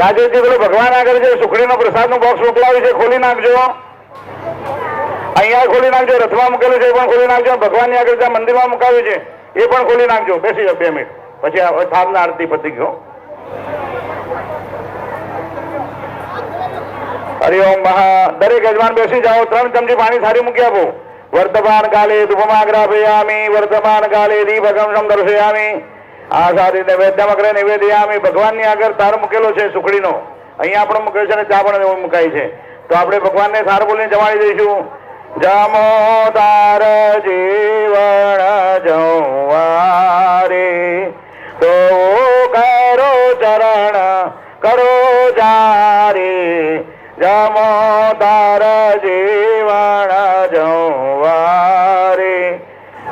રાજેશજી પેલો ભગવાન આગળ જે સુખડીનો પ્રસાદનું બોક્સ મોકલાવ્યું છે, ખોલી નાખજો. અહીંયા ખોલી નાખજો, રથમાં મૂકેલું છે એ પણ ખોલી નાખજો, ભગવાનની આગળ જ્યાં મંદિરમાં મુકાવ્યું છે, એ પણ ખોલી નાખજો. બેસી જાઓ બે મિનિટ. પછી આ થાળના આરતી પતી ગયો હરિઓમ મહા. દરેક યજમાન બેસી જાઓ. ત્રણ ચમચી પાણી સારી મૂકી આપો. વર્તમાન કાલે ધૂપમાગ્રાપયામી વર્તમાન કાલે દીપકમ દર્શયામી આ સાથે કરે અગ્રે નિવેદયામી ભગવાનની આગળ તાર મૂકેલો છે સુખડીનો. અહીંયા આપણે મૂકેલો છે અને ચા પણ મુકાય છે. તો આપણે ભગવાનને સાર બોલીને જમાડી દઈશું. જમો તાર જીવન જવારે. તો કરો ચરણ, કરો જારે. જમો તાર જીવન જવારે.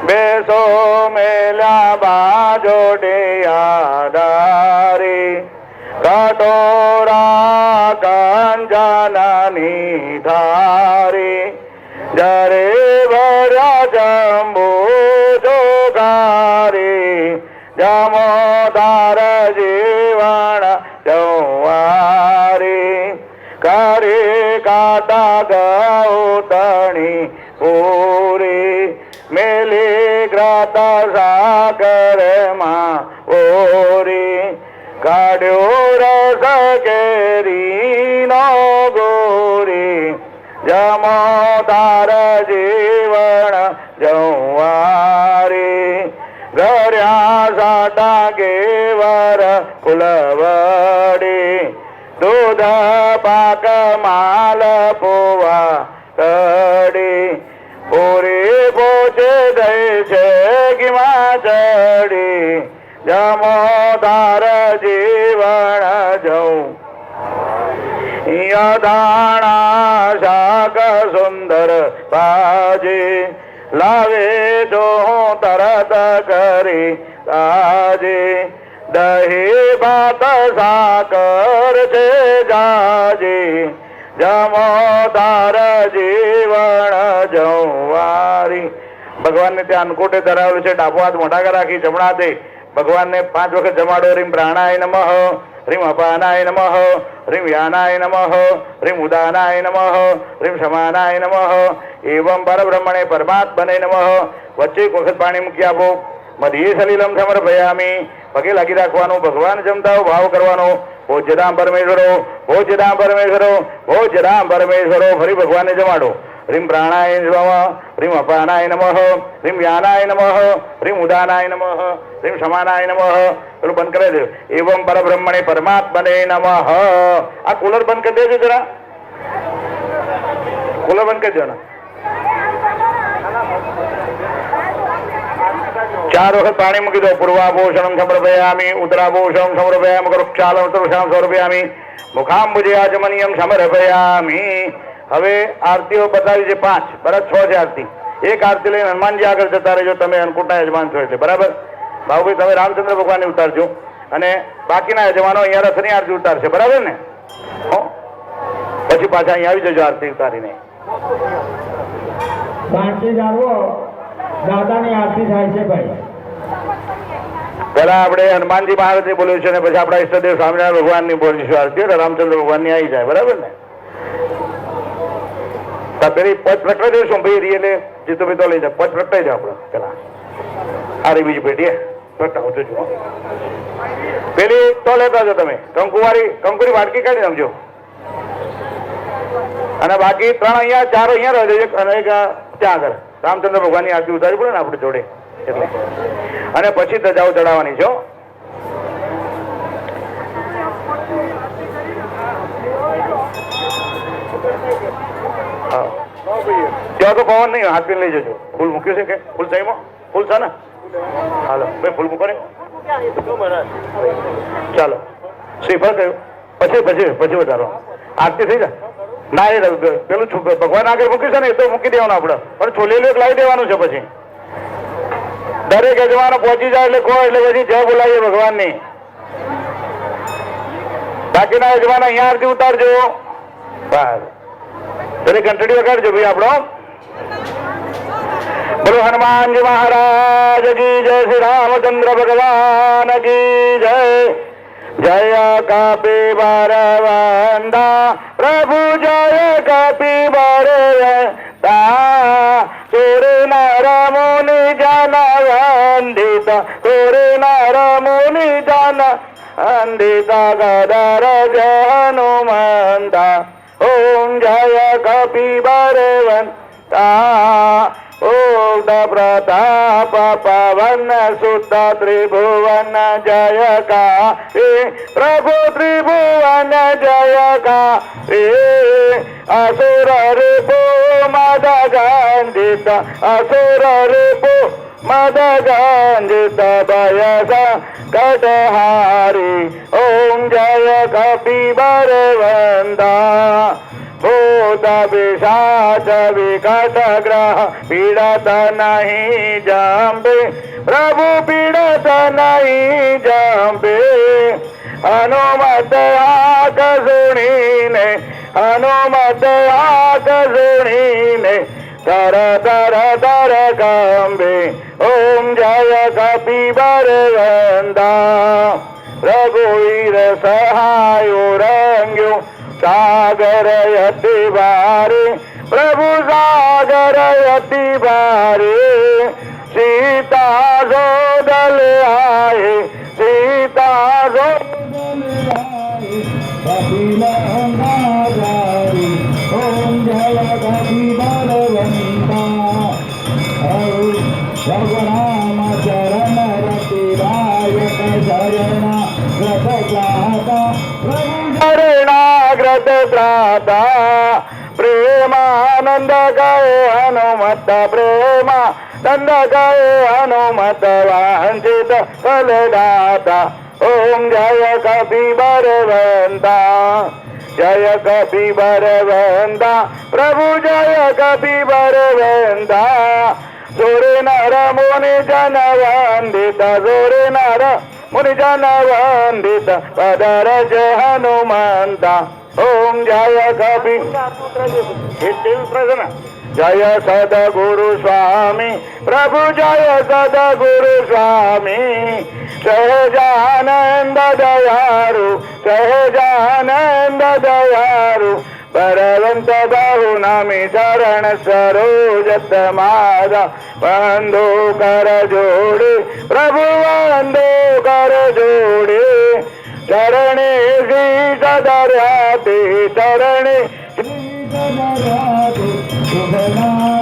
બેસો મેલા બાજોડે આધારે. કટોરા કંજનની ધારી. જરે ભર્યા જંબુ જોગારી. જમોદાર જીવન જવારે. કરે કાતા ગૌતણી પૂરી. મેલી ગ્રાતા સાગરમાં ઓરી કાઢ્યો રસ કેરી નો ગોરી જમો તાર જીવન જવારી ગર્યા સાટા ગેવર ફુલવડી દૂધ પાક માલ જમો તાર જીવન જવું યદાણા શાક સુંદર બાજે, લાવે જો હું તરત કરી તાજે. દહી, ભાત, સાકર છે જાજે. જમોદાર જીવન જવારી ભગવાનને ત્યાં અન્નકૂટે ધરાવેલું છે, ડાબો હાથ આગળ રાખી જમણા હાથે ભગવાનને પાંચ વખત જમાડો. રીમ પ્રાણાય નમઃ. રીમ અપાનાય નમઃ. રીમ યાનાય નમઃ. રીમ ઉદાનાય નમઃ. રીમ સમાનાય નમઃ. એવમ પરબ્રહ્મણે પરમાત્મને નમઃ. વચ્ચે એક વખત પાણી મૂકી આપો. મધ્યે સલીલમ સમર્પયામી પગે લાગી રાખવાનું. ભગવાન જમતા ભાવ કરવાનો. ભોજ્યધામ પરમેશ્વરો ભોજ્યધામ પરમેશ્વરો ભોજ્યધામ પરમેશ્વરો ફરી ભગવાનને જમાડો. રીમ પ્રાણાય નમઃ રીમ અપાનાય નમઃ રીમ યાનાય નમઃ રીમ ઉદાનાય નમઃ રીમ સમાનાય નમઃ પેલું બંધ કરે છે એવમ પરબ્રહ્મણે પરમાત્મને નમઃ આ કુલર બંધ કરી દેજો જરા કુલર બંધ કરી દો ને ચાર વખત પાણી મૂકી દો પૂર્વાભૂષણ સમર્પયામી ઉત્તરાભૂષણ સમર્પયામી કરુક્ષાલમ તરુષામ સમર્પયામી મુખાંબુજે આચમનિયમ સમર્પયામી હવે આરતીઓ બતાવી છે પાંચ બરાબર છ છે આરતી. એક આરતી લઈને હનુમાનજી આગળ જતા રહેજો તમે અન્નકૂટના યજમાન છો એટલે બરાબર? ભાવભાઈ તમે રામચંદ્ર ભગવાનની ઉતારજો. અને બાકીના યજમાનો અહીંયા રથની આરતી ઉતારશે બરાબર ને? પછી પાછા અહીંયા આવી જજો આરતી ઉતારીને. દાદાની આરતી થાય છે ભાઈ. પેલા આપણે હનુમાનજી મહારાજની બોલ્યું છે ને પછી આપણા ઈષ્ટદેવ સ્વામિનારાયણ ભગવાનની બોલીશું આરતી રામચંદ્ર ભગવાનની આવી જાય બરાબર ને? પેલી પચ પ્રગટાઈ દઈશું ભાઈ રી એટલે જીતો ભાઈ તો લઈ જાય પચ પ્રકટાઈ જાય આપણે, પેલા. અરે બીજી પેટી. પ્રગટાવો, જોજો પેલી તો લેતા જો તમે. કંકુવારી કંકુરી વાટકી કાઢી નાખજો. અને બાકી ત્રણ અહીંયા, ચાર અહીંયા રહે છે અને એક ત્યાં આગળ. રામચંદ્ર ભગવાનની આરતી ઉતારી પડે ને આપણે જોડે. એટલે. અને પછી ધજાઓ ચડાવવાની છો હો. ત્યાં તો પવન નહીં હાથ પીને લઈ જજો ફૂલ મૂક્યું છે કે ફૂલ સહીમાં ફૂલ છે ને હાલો ભાઈ ફૂલ મૂકો ને ચાલો શ્રીફળ કયું પછી પછી પછી વધારો આરતી થઈ જાય ના એ પેલું છું ભગવાન આગળ મૂક્યું છે ને એ તો મૂકી દેવાનું આપણે પણ છોલેલું એક લાવી દેવાનું છે પછી દરેક યજમાનો પહોંચી જાય એટલે કહો એટલે પછી જય બોલાવીએ ભગવાનની. બાકીના યજમાન અહીંયા આરતી ઉતારજો. બસ. દરેક ઘંટડી વગાડજો ભાઈ આપણો બોલો હનુમાનજી મહારાજ કી જય શ્રી રામચંદ્ર ભગવાન કી જય જય કપી બરવંદા પ્રભુ જય કપી બરવંદા સુર નર મુનિ જન વંદિત સુર નર મુનિ જન વંદિત ગદર જનુમંતા સુત ત્રિભુવન જય કા પ્રભુ ત્રિભુવન જય કા અસુર રૂપો મદ ગંધિત અસુર રૂપો મદ ગંધિત ભયસ કટહારી ઓમ જય કપી બરવંદા ભૂત વિકટ ગ્રહ પીડત નહીં જંબે પ્રભુ પીડત નહીં જંબે હનુમત આગ સુણીને હનુમત આગ સુણીને તર તર તર કંબે ઓમ જય કપી બરવંદા રઘુવીર સહાયો રંગ્યો સાગર અતિ ભારે પ્રભુ સાગર અતિ ભારે સીતા જોદલ આય સીતા જોદલ આય શરણાગ્રત ત્રાતા પ્રેમાનંદ ગયો હનુમત પ્રેમાનંદ ગયો હનુમત વાંચિત ફલદાતા ઓમ જય કપી બરવંતા જય કપી બરવંતા પ્રભુ જય કપી બરવંતા જોરે નર મુનિ જન વંદિત જોરે નર મુનિ જન વંદિત પદરજ હનુમંતા ઓમ જય કપી જય સદગુરુ સ્વામી પ્રભુ જય સદગુરુ સ્વામી સહજાનંદ દયારુ સહજાનંદ દયારુ બરવંત બાહુ નામી ચરણ સરોજત માધા બંધો કર જોડે પ્રભુ બંધો કર જોડે ચરણે શ્રી સદર્યાતે ચરણે શ્રી શુભનાથાધે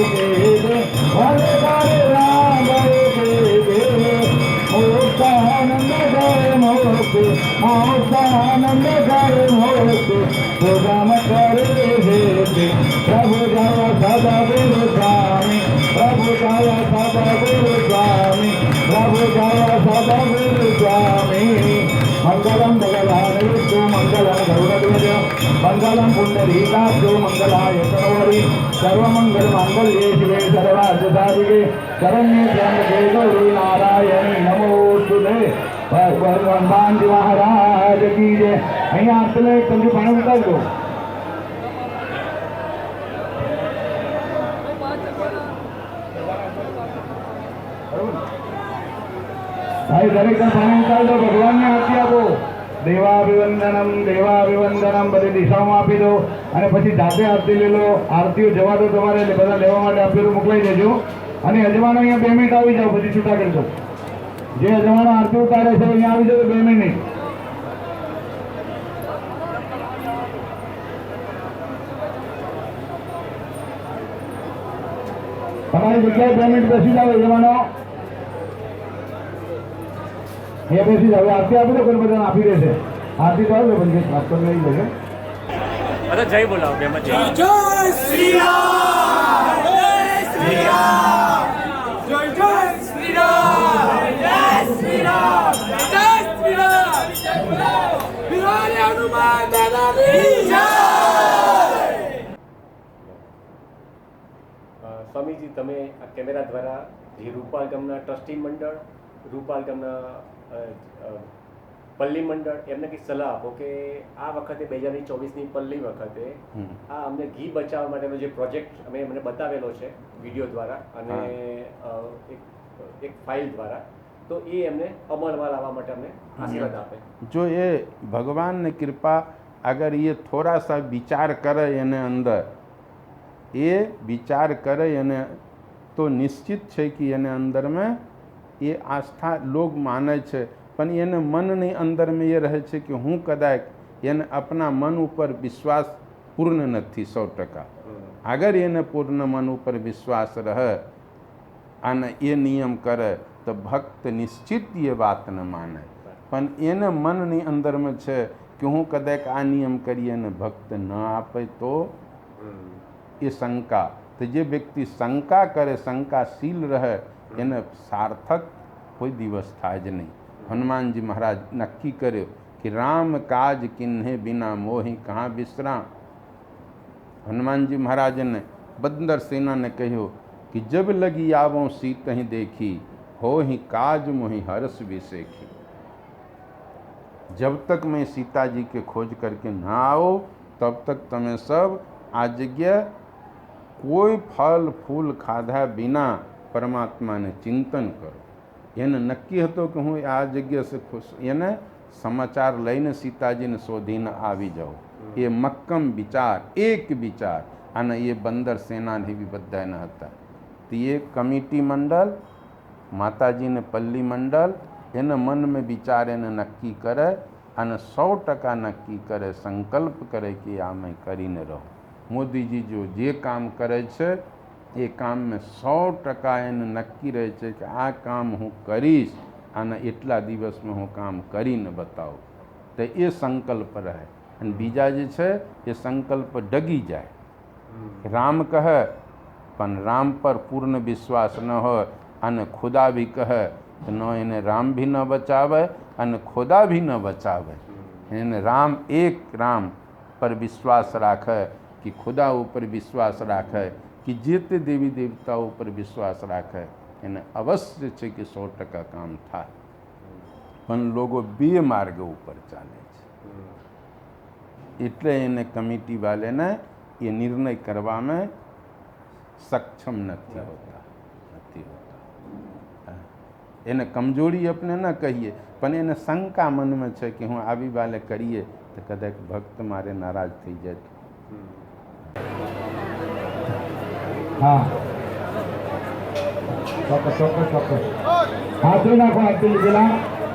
બહુ કે દે ભલે કરે રામ બહુ કે દે મોક્ષાનંદ કરે મોક્ષ મોક્ષાનંદ કરે મોક્ષ સુગમ કરે હે પ્રભુ જય સદા ગુરુ સ્વામી પ્રભુ જય મંગલમ પુંડરીકાક્ષો મંગલાય સરોવરી સર્વમંગલ માંગલ્યે શિવે સર્વાર્થ સાધિકે શરણ્ય ત્ર્યંબકે ગૌરી નારાયણી નમોસ્તુતે ભગવાન બાંધી મહારાજ કી જય અહીંયા આપેલા એક તમને પાણી બતાવજો ભાઈ દરેક ઉતારજો ભગવાનને આરતી આપો. દેવાભિવંદનમ દેવાભિવંદનમ. બધી દિશાઓમાં આપી દો. અને પછી જાતે આરતી લઈ લો. આરતીઓ જવા દો તમારે બધા લેવા માટે આપેલું મોકલાઈ દેજો. અને યજમાનો અહીંયા બે મિનિટ આવી જાઓ, પછી છૂટા કરજો. જે યજમાનો આરતી ઉતારે છે, અહીંયા આવી જાઓ બે મિનિટ. તમારી જગ્યાએ બે મિનિટ બેસી જાઓ, યજમાનો. એ મેસેજ હવે આરતી આપી દો કોઈ બધાને આપી દેશે. આરતી તો આવે પણ વાત તો લઈ લેશે બધા જય બોલાવો બે જય. જય શ્રી રામ જય શ્રી રામ. જય જય શ્રી રામ જય શ્રી રામ જય શ્રી રામ. બોલો વિરાજ હનુમાન દાદાની જય. સ્વામીજી તમે આ કેમેરા દ્વારા જે રૂપાલ ગામના ટ્રસ્ટી મંડળ રૂપાલ ગામના પલ્લી મંડળ એમને કંઈક સલાહ આપો કે આ વખતે બે હજાર ચોવીસની પલ્લી વખતે આ અમને ઘી બચાવવા માટેનો જે પ્રોજેક્ટ અમે એમને બતાવેલો છે વીડિયો દ્વારા અને એક એક ફાઇલ દ્વારા તો એ એમને અમલમાં લાવવા માટે અમને આશીર્વાદ આપે. જો એ ભગવાનની કૃપા અગર એ થોડા સા વિચાર કરે એને અંદર એ વિચાર કરે એને તો નિશ્ચિત છે કે એને અંદરમાં એ આસ્થા લોગ માને છે. પણ એને મનની અંદરમાં એ રહે છે કે હું કદાચ એને આપણા મન ઉપર વિશ્વાસ પૂર્ણ નથી સો ટકા. આગળ એને પૂર્ણ મન ઉપર વિશ્વાસ રહે અને એ નિયમ કરે તો ભક્ત નિશ્ચિત એ વાતને માને. પણ એને મનની અંદરમાં છે કે હું કદાચ આ નિયમ કરી અને ભક્ત ન આપે તો એ શંકા. તો જે વ્યક્તિ શંકા કરે, શંકાશીલ રહે यानी सार्थक कोई दिवस था ज नहीं हनुमान जी महाराज नक्की करे कि राम काज किन्हें बिना मोही कहाँ विश्राम हनुमान जी महाराज ने बंदर सेना ने कहो कि जब लगी आवो सीत ही देखी हो ही काज मोहि हर्ष विशेखी जब तक मैं सीता जी के खोज करके ना आओ तब तक तुम्हें सब आज्ञा कोई फल फूल खाधा बिना પરમાત્માને ચિંતન કરો. એને નક્કી હતો કે હું આ જગ્યા સે ખુશ એને સમાચાર લઈને સીતાજીને શોધીને આવી જાઉં. એ મક્કમ વિચાર, એક વિચાર, અને એ બંદર સેનાની બી બધાના હતા. તો એ કમિટી મંડળ, માતાજીને પલ્લી મંડળ, એને મનમાં વિચાર એને નક્કી કરે, અને સો ટકા નક્કી કરે, સંકલ્પ કરે કે આ મેં કરીને રહું. મોદીજી જો જે કામ કરે છે એ કામમાં સો ટકા એને નક્કી રહે છે કે આ કામ હું કરીશ અને એટલા દિવસમાં હું કામ કરીને બતાવું. તો એ સંકલ્પ રહે. અને બીજા જે છે એ સંકલ્પ ડગી જાય. રામ કહે પણ રામ પર પૂર્ણ વિશ્વાસ ન હોય અને ખુદા બી કહે તો ન એને રામ બી ન બચાવે અને ખુદા બી ન બચાવે. એને રામ એક રામ પર વિશ્વાસ રાખે કે ખુદા ઉપર વિશ્વાસ રાખે. કે જે તે દેવી દેવતાઓ ઉપર વિશ્વાસ રાખે, એને અવશ્ય છે કે સો ટકા કામ થાય. પણ લોકો બે માર્ગ ઉપર ચાલે છે. એટલે એને કમિટી વાલેને એ નિર્ણય કરવામાં સક્ષમ નથી હોતા નથી હોતા. એને કમજોરી આપણે ન કહીએ, પણ એને શંકા મનમાં છે કે હું આવી વાલે કરીએ, તો કદાચ ભક્ત મારે નારાજ થઈ જાય. હા. ચોક્કસ ચોક્કસ ચોક્કસ. હાથરી નાખો આરતી લીધેલા.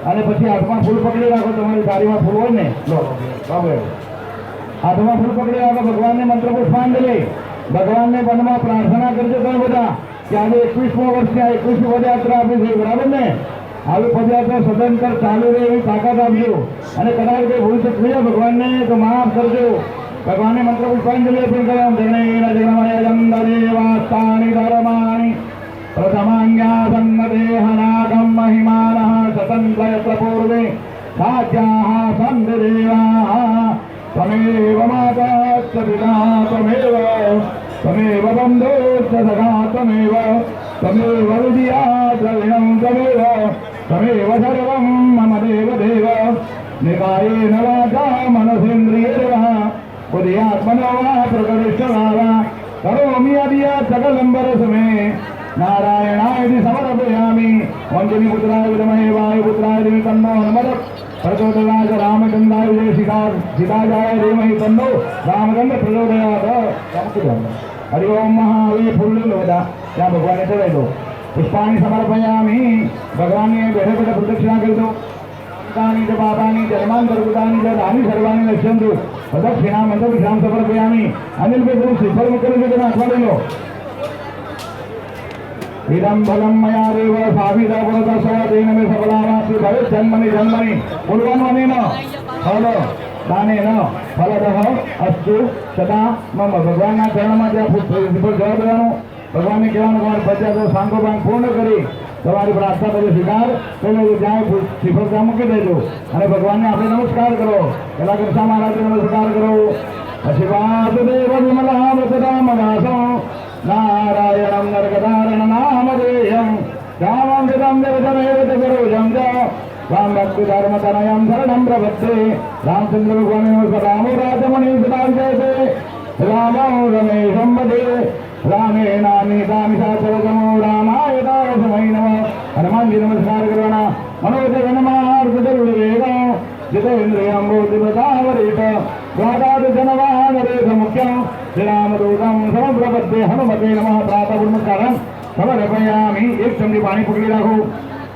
અને પછી હાથમાં ફૂલ પકડી રાખો, તમારી સારીમાં ફૂલ હોય ને? લો, બાબુ હાથમાં ફૂલ પકડી રાખો, ભગવાનને મંત્ર પુષ્પાંજલિ ભગવાનને મનમાં પ્રાર્થના કરજો તમે બધા, કે આજે એકવીસમો વર્ષે આ એકવીસમી પદયાત્રા આપી છે બરાબર ને? આવી પદયાત્રા સદંતર ચાલુ રહે એવી તાકાત આપજો. અને કદાચ કંઈ ભૂલ ચૂક થઈ જાય, ભગવાનને તો માફ કરજો. ભગવાનને મંત્ર પુષ્પાંજલિ અર્પણ કર્યા જનૈર જગમયજંદેવાસ્તાની ધર્માણી પ્રથમાંગ્યાસન્નદેહનાગમ મહિમાનઃ સતન્વયત્ર પૂર્વે સાધ્યાઃ સન્દેવાઃ ત્વમેવ માતા પિતા ત્વમેવ ત્વમેવ બંધોસ્ત સખા ત્વમેવ ત્વમેવ રુદિયા દ્રવિણમ ત્વમેવ ત્વમેવ સર્વમ મમ દેવ દેવ નિકાયેન વાચા મનસેન્દ્રિયે ઉદયાત મનોવા પ્રગટિષ્ટ ભાવા કરોમિ અદિયા સકલંબર સમે. નારાયણાય ધિ સમર્પયામિ. અંજલિ પુત્રાય વિદમહે વાયુ પુત્રાય ધિ તન્નો નમઃ પ્રચોદયાજ રામચંદ્રાય જય શિખા શિખાજાય ધીમહિ તન્નો. રામચંદ્ર પ્રચોદયાત. હરિ ઓમ મહાવે ફૂલ બધા. ત્યાં ભગવાને ચડાવી દો. પુષ્પાણી સમર્પયામિ. ભગવાનને બેઠે બેઠે પ્રદક્ષિણા કરી દો. પિતાની જ બાબાની જ, હનુમાન ગરબુદાની જ રાની સર્વાની લક્ષ્યમ દઉં तानि सर्वाणि नश्यन्तु प्रदक्षिणां मन्दक्षिणां समर्पयामि अनिल पे गुरु श्रीफल मुखर्जी जना अथवा लो इदं फलं मया देव साभिदवरदसवदेन मे सफलामासि भवेत् जन्मनि जन्मनि पूर्वमनेन फल દાનેન ફલદઃ અસ્તુ સદા મમ ભગવાનના ચરણમાં જ્યાં ફૂટ પર જવા દેવાનું ભગવાનને કહેવાનું તમારે પચાસ સાંગોપાંગ પૂર્ણ કરી તમારી પ્રાર્થના બધું સ્વીકાર પેલો જ્યાં શ્રીફળ ત્યાં મૂકી દેજો અને ભગવાનને આપણે નમસ્કાર કરો પેલા કૃષ્ણ મહારાજને નમસ્કાર કરો પછી વાસુદેવ વિમલામૃતરામ દાસો નારાયણમ નરકધારણ નામધેયમ રામમ વિદમ દેવતમેવ ચ ગુરુજમ ચ રામ ભક્તિ ધર્મ તનયમ શરણમ પ્રપદ્યે રામચંદ્ર ભગવાન સદામો રાજમણિ સદા જયતે રામો રમેશમ વદે રામે નામે તામિ સાચરતમો રામાય દાસમય ಹನುಮಾನ್ಗೆ ನಮಸ್ಕಾರಗಳೋಣ ಮನೋಜ ನಮಾರ್ಗದಲ್ಲಿ ವೇಗ ಜಿತೇಂದ್ರಿಯಾಂಬೋಧಿಪದಾವರೀತ ದ್ವಾದಾದಿ ಜನವಾಹನರೇತ ಮುಖ್ಯಂ ಶ್ರೀರಾಮದೂತಂ ಸಮಗ್ರಪದ್ದೆ ಹನುಮತೆ ನಮಃ ಪ್ರಾತಃ ಗುಣಮುಖಾರಂ ಸಮರ್ಪಯಾಮಿ એક ચમની પાણી પકડી રાખો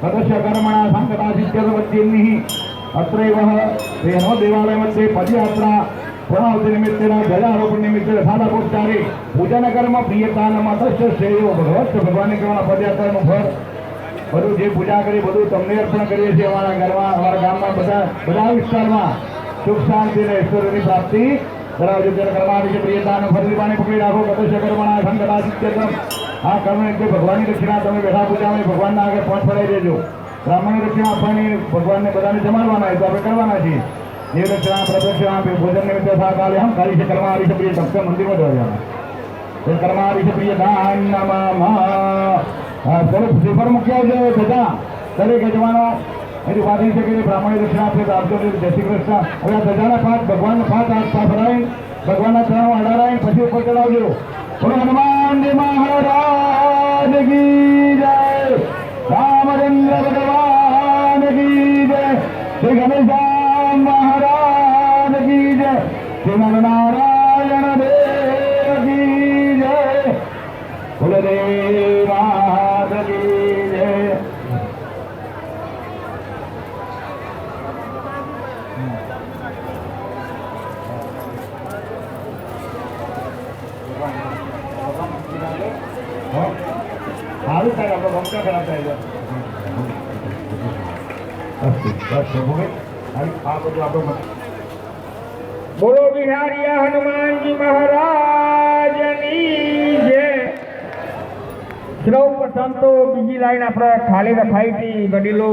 સદસ્ય કર્મણા સંકટાસિદ્ધવચ્ચેન્નિ અત્રૈવ તેનો દેવાલય મધ્યે પદયાત્રા પ્રણાવતી નિમિત્તેના ધજારોપણ નિમિત્તે સાદાપોપચારી પૂજન કર્મ પ્રિયતાન મતસ્ય શ્રેયો ભગવત ભગવાનની કરવાના પદયાત્રાનું ફળ બધું જે પૂજા કરી, બધું તમને અર્પણ કરીએ છીએ અમારા ઘરમાં, અમારા ગામમાં બધા બધા વિસ્તારમાં. સુખ શાંતિ અને ઈશ્વરની પ્રાપ્તિ. કરાવજો ત્યારે કર્માની છે પ્રિયતા અને ફરી પાણી પકડી રાખો. કદસ્ય કર્મણા સંકટા સિત્યતમ આ કર્મ એટલે ભગવાનની દક્ષિણા. તમે બેઠા પૂજામાં ભગવાનના આગળ પહોંચ ફરાઈ દેજો. બ્રાહ્મણની દક્ષિણા આપવાની, ભગવાનને બધાને જમાડવાના હોય તો આપણે કરવાના છીએ. જે દક્ષિણા પ્રદક્ષિણા ભોજન નિમિત્તે સા કાલે હમ કાલી છે કર્મારી છે, પ્રિય ભક્ત મંદિરમાં જવા જવાના કર્મારી છે, પ્રિય દાન નમઃ. સ્વરૂપ શ્રીફળ મૂક્યા છે બધા દરેક યજમાનો. એની વાદી છે કે બ્રાહ્મણી દક્ષિણા આપે તો આપજો જય હવે આ ધજાના પાંચ ભગવાન પાંચ હાથ હલાવી ભગવાનના ચરણો અડાડાઈ પછી ઉપર ચડાવજો બોલો, હનુમાનજી સૌ પ્રથમ તો બીજી લાઈન આપણે ખાલી રખાઈ હતી વડીલો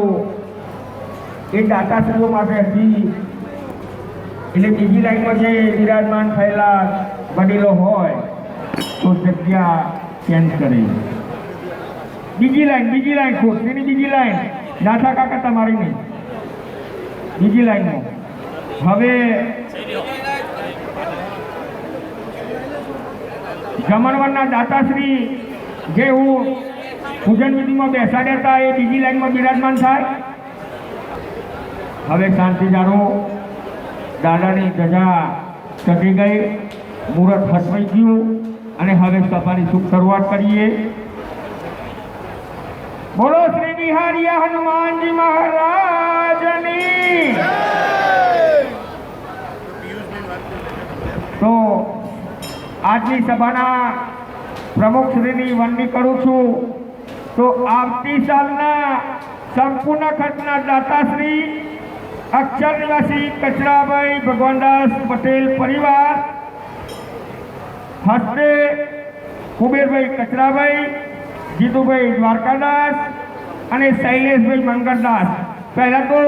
એ દાતાશ્રીઓ માટે હતી. એટલે બીજી લાઈનમાં જે વિરાજમાન થયેલા વડીલો હોય, તો જગ્યા ચેન્જ કરી. બીજી લાઈન બીજી લાઈન ખોટની બીજી લાઈન. નાથા કાકા તમારી નહીં. બીજી લાઈનમાં. હવે જમણવારના દાતાશ્રી જે હું પૂજન વિધિમાં બેસાડ્યા હતા, એ બીજી લાઈનમાં બિરાજમાન થાય. હવે શાંતિ જાણો, દાદાની ધજા ચડી ગઈ મુહૂર્ત હસવાઈ ગયું અને હવે સભાની શુભ શરૂઆત કરીએ. બોલો શ્રી બિહારી હનુમાનજી મહારાજની. તો આજની સભાના પ્રમુખ શ્રીની વંદની કરું છું. તો આવતી સાલના સંપૂર્ણ ખર્ચના દાતાશ્રી, અક્ષર નિવાસી કચરાભાઈ ભગવાનદાસ પટેલ પરિવાર હસ્તે કુબેરભાઈ કચરાભાઈ જીતુભાઈ દ્વારકાદાસ અને શૈલેષભાઈ મંગળદાસ. પહેલાં તો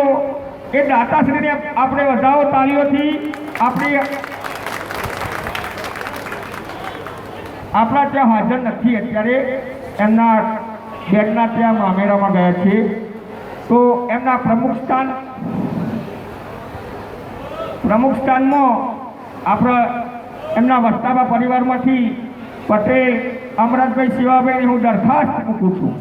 એ દાતાશ્રીને આપણે વધાવો તાલીઓથી આપણી આપણા ત્યાં હાજર નથી અત્યારે. એમના બેટના ત્યાં મામેરામાં ગયા છે તો એમના પ્રમુખ સ્થાન, પ્રમુખ સ્થાનમાં આપણા એમના વસ્તાવા પરિવારમાંથી પટેલ, અમરતભાઈ શિવાભાઈની હું દરખાસ્ત મૂકું છું.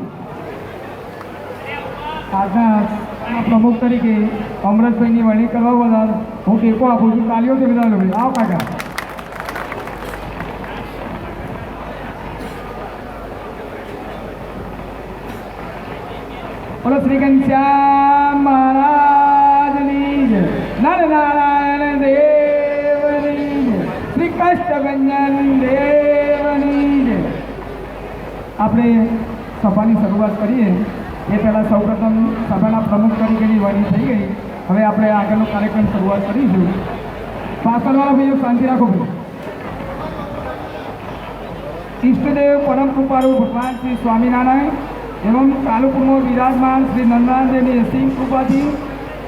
આજના પ્રમુખ તરીકે અમરતભાઈની વરણી કરવા બદલ હું ટેકો આપું છું. તાલીઓથી બધા લોકો આવો કાકા. બોલો શ્રી ઘનશ્યામ મહારાજની જય. નર નારાયણ દેવની જય. શ્રી કષ્ટભંજન દેવની આપણે સભાની શરૂઆત કરીએ. એ પહેલાં સૌપ્રથમ સભાના પ્રમુખ તરીકેની વરણી થઈ ગઈ. હવે આપણે આગળનો કાર્યક્રમ શરૂઆત કરીશું. પાછળવાળા ભાઈઓ શાંતિ રાખો ભાઈ. ઈષ્ટદેવ પરમ કૃપાળુ ભગવાન શ્રી સ્વામિનારાયણ. એવં કાલુપુરમાં વિરાજમાન શ્રી નંદનાદેવની અસીમ કૃપાથી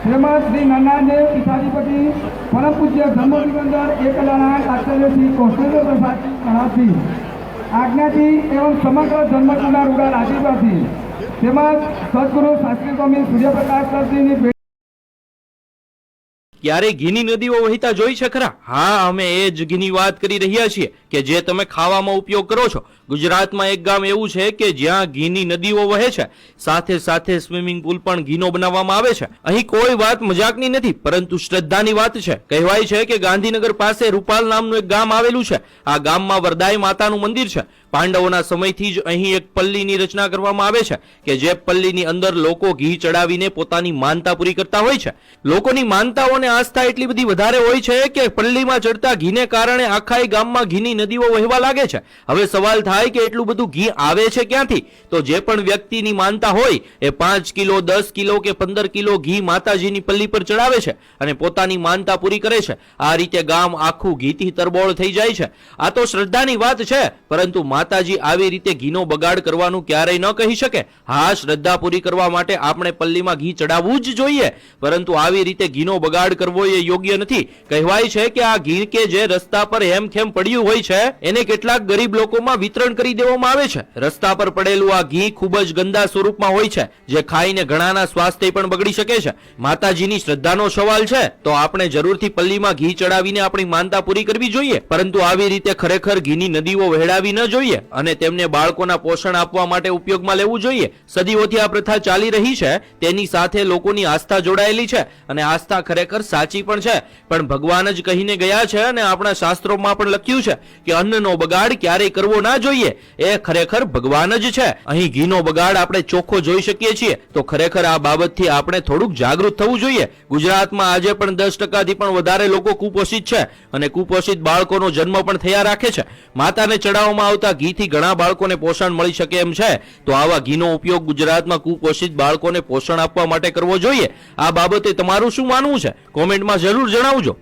શ્રીમદ શ્રી નંદનાદેવ પીઠાધિપતિ પરમ પૂજ્ય ધર્મ નિબંધર એકલાનાથ આચાર્ય શ્રી કૌશલ્ય પ્રસાદ મહારાજથી આજ્ઞાથી એવં સમગ્ર જન્મકુના રૂડા આશીર્વાદથી તેમજ સદગુરુ શાસ્ત્રી સ્વામી સૂર્યપ્રકાશ ભેટ ક્યારે ઘીની નદીઓ વહેતા જોઈ છે ખરા? હા, અમે એ જ ઘીની વાત કરી રહ્યા છીએ કે જે તમે ખાવામાં ઉપયોગ કરો છો. ગુજરાતમાં એક ગામ એવું છે કે જ્યાં ઘીની નદીઓ વહે છે. સાથે સાથે સ્વિમિંગ પુલ પણ ઘીનો બનાવવામાં આવે છે. અહીં કોઈ વાત મજાકની નથી, પરંતુ શ્રદ્ધાની વાત છે. કહેવાય છે કે ગાંધીનગર પાસે રૂપાલ નામનું એક ગામ આવેલું છે. આ ગામમાં વરદાઈ માતાનું મંદિર છે. પાંડવોના સમયથી જ અહીં એક પલ્લીની રચના કરવામાં આવે છે કે જે પલ્લીની અંદર લોકો ઘી ચડાવીને પોતાની માનતા પૂરી કરતા હોય છે. લોકોની માનતાઓ અને આસ્થા એટલી બધી વધારે હોય છે કે પલ્લીમાં ચડતા ઘીને કારણે આખા ગામમાં ઘીની નદીઓ વહેવા લાગે છે. હવે સવાલ થાય કે એટલું બધું ઘી આવે છે ક્યાંથી? તો જે પણ વ્યક્તિની માનતા હોય એ પાંચ કિલો, દસ કિલો કે પંદર કિલો ઘી માતાજીની પલ્લી પર ચડાવે છે અને પોતાની માનતા પૂરી કરે છે. આ રીતે ગામ આખું ઘીથી તરબોળ થઈ જાય છે. આ તો શ્રદ્ધાની વાત છે, પરંતુ માતાજી આવી રીતે ઘીનો બગાડ કરવાનું ક્યારેય ન કહી શકે. હા, શ્રદ્ધા પૂરી કરવા માટે આપણે પલ્લીમાં ઘી ચડાવવું જ જોઈએ. પરંતુ આવી રીતે ઘીનો બગાડ કરવો એ યોગ્ય નથી. કહેવાય છે કે આ ઘી કે જે રસ્તા પર હેમખેમ પડ્યું હોય છે, એને કેટલાક ગરીબ લોકોમાં વિતરણ કરી દેવામાં આવે છે. રસ્તા પર પડેલું આ ઘી ખૂબ જ ગંદા સ્વરૂપમાં હોય છે, જે ખાઈને ઘણાના સ્વાસ્થ્ય પણ બગડી શકે છે. માતાજીની શ્રદ્ધાનો સવાલ છે, તો આપણે જરૂરથી પલ્લીમાં ઘી ચડાવીને આપણી માનતા પૂરી કરવી જોઈએ. પરંતુ આવી રીતે ખરેખર ઘીની નદીઓ વહેડાવી ન જોઈએ અને તેમને બાળકોના પોષણ આપવા માટે ઉપયોગમાં લેવું જોઈએ. સદીઓથી આ પ્રથા ચાલી રહી છે. તેની સાથે લોકોની આસ્થા જોડાયેલી છે અને આસ્થા ખરેખર સાચી પણ છે. પણ ભગવાન જ કહીને ગયા છે અને આપણા શાસ્ત્રોમાં પણ લખ્યું છે કે અન્નનો બગાડ ક્યારેય કરવો ના જોઈએ. એ ખરેખર ભગવાન જ છે. અહીં ઘીનો બગાડ આપણે ચોખ્ખો જોઈ શકીએ છીએ. તો ખરેખર આ બાબતથી આપણે થોડુંક જાગૃત થવું જોઈએ. ગુજરાતમાં આજે પણ દસ ટકાથી પણ વધારે લોકો કુપોષિત છે અને કુપોષિત બાળકોનો જન્મ પણ થયા રાખે છે. માતાને ચડાવવામાં આવતા ઘીથી ઘણા બાળકોને પોષણ મળી શકે એમ છે. તો આવા ઘીનો ઉપયોગ ગુજરાતમાં કુપોષિત બાળકોને પોષણ આપવા માટે કરવો જોઈએ. આ બાબતે તમારું શું માનવું છે? કોમેન્ટમાં જરૂર જણાવજો.